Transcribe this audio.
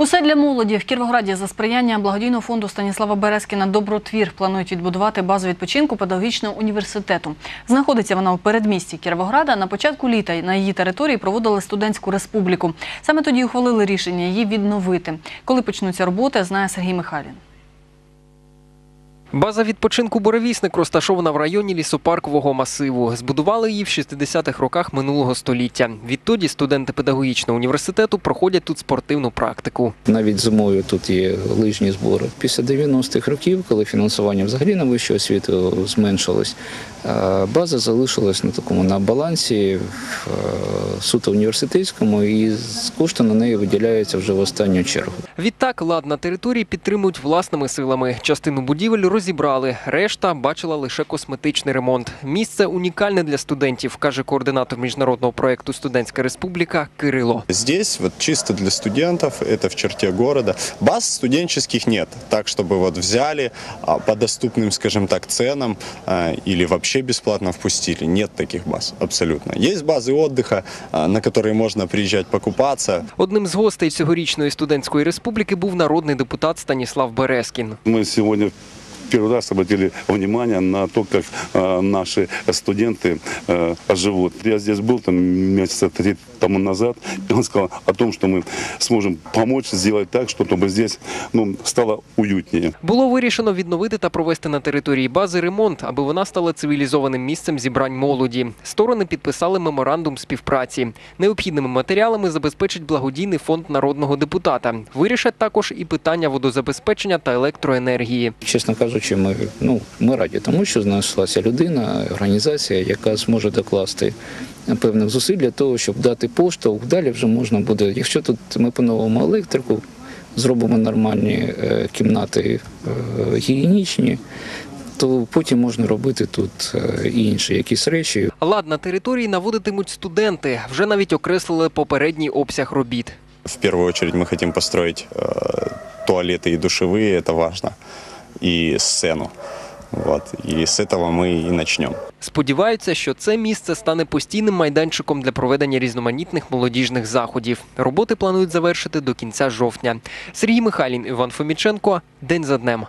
Усе для молоді в Кіровограді за сприяння благодійного фонду Станіслава Березкіна Добротвір планують відбудувати базу відпочинку педагогічного університету. Знаходиться вона у передмісті Кіровограда. На початку літа на її території проводили студентську республіку. Саме тоді ухвалили рішення її відновити. Коли почнуться роботи, знає Сергій Михайлін. База відпочинку Буревісник розташована в районі лісопаркового масиву. Збудували її в 60-х роках минулого століття. Відтоді студенти педагогічного університету проходять тут спортивну практику. Навіть зимою тут є лижні збори. Після 90-х років, коли фінансування взагалі на вищу освіту зменшилось, база залишилась на такому на балансі в е, суто університетському, і з кошти на неї виділяються вже в останню чергу. Відтак лад на території підтримують власними силами. Частину будівель розібрали, решта бачила лише косметичний ремонт. Місце унікальне для студентів, каже координатор міжнародного проєкту Студентська республіка Кирило. Здесь вот чисто для студентов, это в черте города. Баз студенческих нет, так чтобы вот взяли а, по доступным, скажем так, ценам а, или вообще бесплатно впустили. Нет таких баз, абсолютно. Есть базы отдыха, а, на которые можно приезжать покупаться, Одним з гостей цьогорічної студентської республіки був народний депутат Станіслав Березкін. Мы сегодня первый раз обратили внимание на то, как э, наши студенты э, живут. Я здесь был там месяца три тому назад, и он сказал о том, что мы сможем помочь сделать так, чтобы здесь ну, стало уютнее. Було вирішено відновити та провести на території бази ремонт, аби вона стала цивілізованим місцем зібрань молоді. Сторони підписали меморандум співпраці. Необхідними матеріалами забезпечить благодійний фонд народного депутата. Вирішать також і питання водозабезпечення та електроенергії. Чесно кажучи, ми, ну, ми раді тому, що знайшлася людина, організація, яка зможе докласти певних зусиль для того, щоб дати поштовх. Далі вже можна буде, якщо тут ми поновимо електрику, зробимо нормальні е, кімнати е, гігієнічні, то потім можна робити тут е, і інші якісь речі. Лад на території наводитимуть студенти. Вже навіть окреслили попередній обсяг робіт. В первую очередь мы хотим построить э, туалеты и душевые, это важно, и сцену. Вот. И с этого мы и начнем. Сподіваються, що це місце стане постійним майданчиком для проведення різноманітних молодіжних заходів. Роботи планують завершити до кінця жовтня. Сергій Михайлін, Іван Фоміченко. День за днем.